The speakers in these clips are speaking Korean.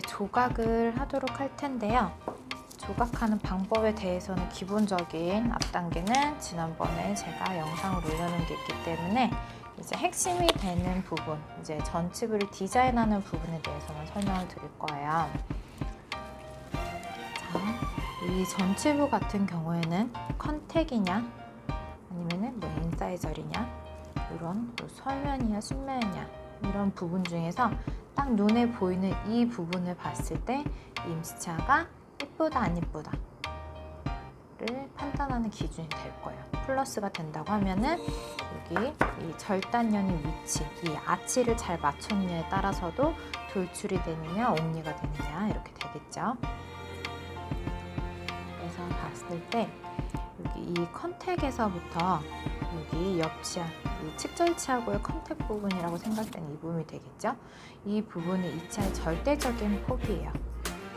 조각을 하도록 할 텐데요. 조각하는 방법에 대해서는 기본적인 앞단계는 지난번에 제가 영상을 올려놓은 게 있기 때문에 이제 핵심이 되는 부분, 이제 전치부를 디자인하는 부분에 대해서만 설명을 드릴 거예요. 자, 이 전치부 같은 경우에는 컨택이냐, 아니면은 뭐 인사이저리냐, 이런 뭐 설면이냐, 순면이냐 이런 부분 중에서 딱 눈에 보이는 이 부분을 봤을 때 임시차가 이쁘다 안 이쁘다 를 판단하는 기준이 될 거예요. 플러스가 된다고 하면은 여기 이 절단연의 위치, 이 아치를 잘 맞췄느냐에 따라서도 돌출이 되느냐, 옴니가 되느냐 이렇게 되겠죠. 그래서 봤을 때 여기 이 컨택에서부터 여기 옆치아, 이 측절치하고의 컨택 부분이라고 생각되는 이 부분이 되겠죠. 이 부분이 이 치아의 절대적인 폭이에요.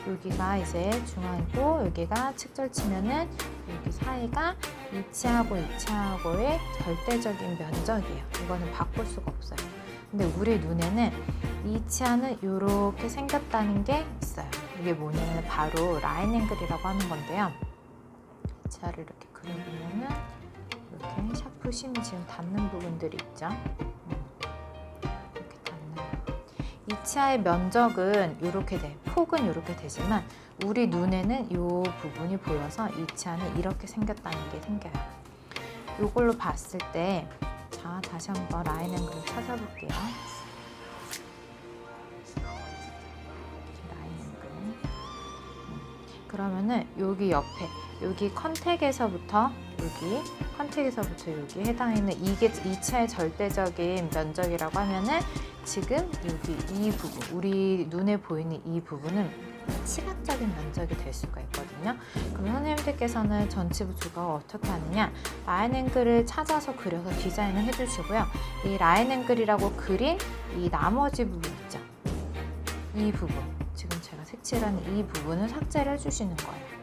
여기가 이제 중앙이고 여기가 측절치면은 여기 사이가 이 치하고 이 치하고의 절대적인 면적이에요. 이거는 바꿀 수가 없어요. 근데 우리 눈에는 이 치아는 이렇게 생겼다는 게 있어요. 이게 뭐냐면 바로 라인 앵글이라고 하는 건데요. 치아를 이렇게 그려보면은 이렇게 샤프 심이 지금 닿는 부분들이 있죠. 음, 이렇게 닿나요? 이 치아의 면적은 이렇게 돼. 폭은 이렇게 되지만 우리 눈에는 이 부분이 보여서 이 치아는 이렇게 생겼다는 게 생겨요. 이걸로 봤을 때, 자 다시 한번 라인 앵글을 찾아볼게요. 라인 앵글. 음, 그러면은 여기 옆에 여기 컨택에서부터 여기 컨택에서부터 여기 해당하는 이게 이 차의 절대적인 면적이라고 하면은 지금 여기 이 부분 우리 눈에 보이는 이 부분은 시각적인 면적이 될 수가 있거든요. 그럼 선생님들께서는 전치 부 조각을 어떻게 하느냐 라인 앵글을 찾아서 그려서 디자인을 해주시고요. 이 라인 앵글이라고 그린 이 나머지 부분 있죠. 이 부분 지금 제가 색칠하는 이 부분을 삭제를 해주시는 거예요.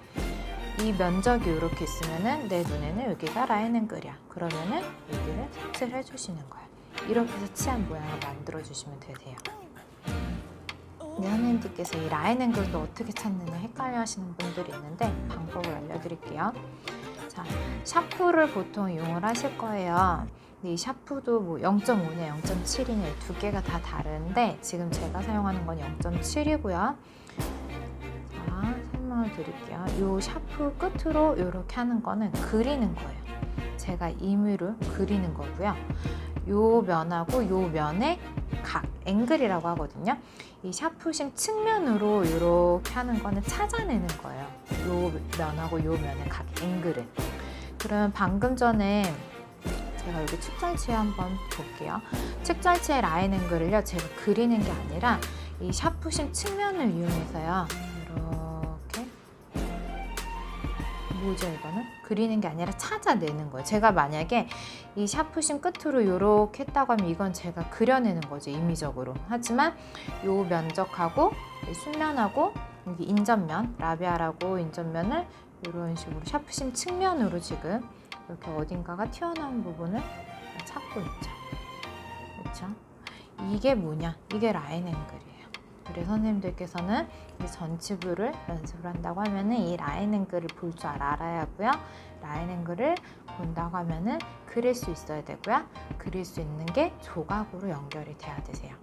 이 면적이 이렇게 있으면은 내 눈에는 여기가 라인 앵글이야. 그러면은 여기를 삭제를 해주시는 거예요. 이렇게 해서 치안 모양을 만들어 주시면 되세요. 네, 선생님들께서 이 라인 앵글도 어떻게 찾느냐 헷갈려 하시는 분들이 있는데 방법을 알려드릴게요. 자, 샤프를 보통 이용을 하실 거예요. 이 샤프도 뭐 0.5냐 0.7이냐 두 개가 다 다른데 지금 제가 사용하는 건 0.7이고요. 자, 설명을 드릴게요. 이 샤프 끝으로 이렇게 하는 거는 그리는 거예요. 제가 임의로 그리는 거고요. 요 면하고 요 면의 각, 앵글이라고 하거든요. 이 샤프심 측면으로 이렇게 하는 거는 찾아내는 거예요. 요 면하고 요 면의 각 앵글을. 그럼 방금 전에 제가 여기 측절치에 한번 볼게요. 측절치의 라인 앵글을요, 제가 그리는 게 아니라 이 샤프심 측면을 이용해서요. 뭐죠 이거는? 그리는 게 아니라 찾아내는 거예요. 제가 만약에 이 샤프심 끝으로 이렇게 했다고 하면 이건 제가 그려내는 거죠 임의적으로. 하지만 요 면적하고 이 순면하고 여기 인전면, 라비아라고 인전면을 이런 식으로 샤프심 측면으로 지금 이렇게 어딘가가 튀어나온 부분을 찾고 있죠. 그렇죠? 이게 뭐냐? 이게 라인 앵글이에요. 우리 선생님들께서는 이 전치부를 연습을 한다고 하면은 이 라인 앵글을 볼 줄 알아야 하고요. 라인 앵글을 본다고 하면은 그릴 수 있어야 되고요. 그릴 수 있는 게 조각으로 연결이 돼야 되세요.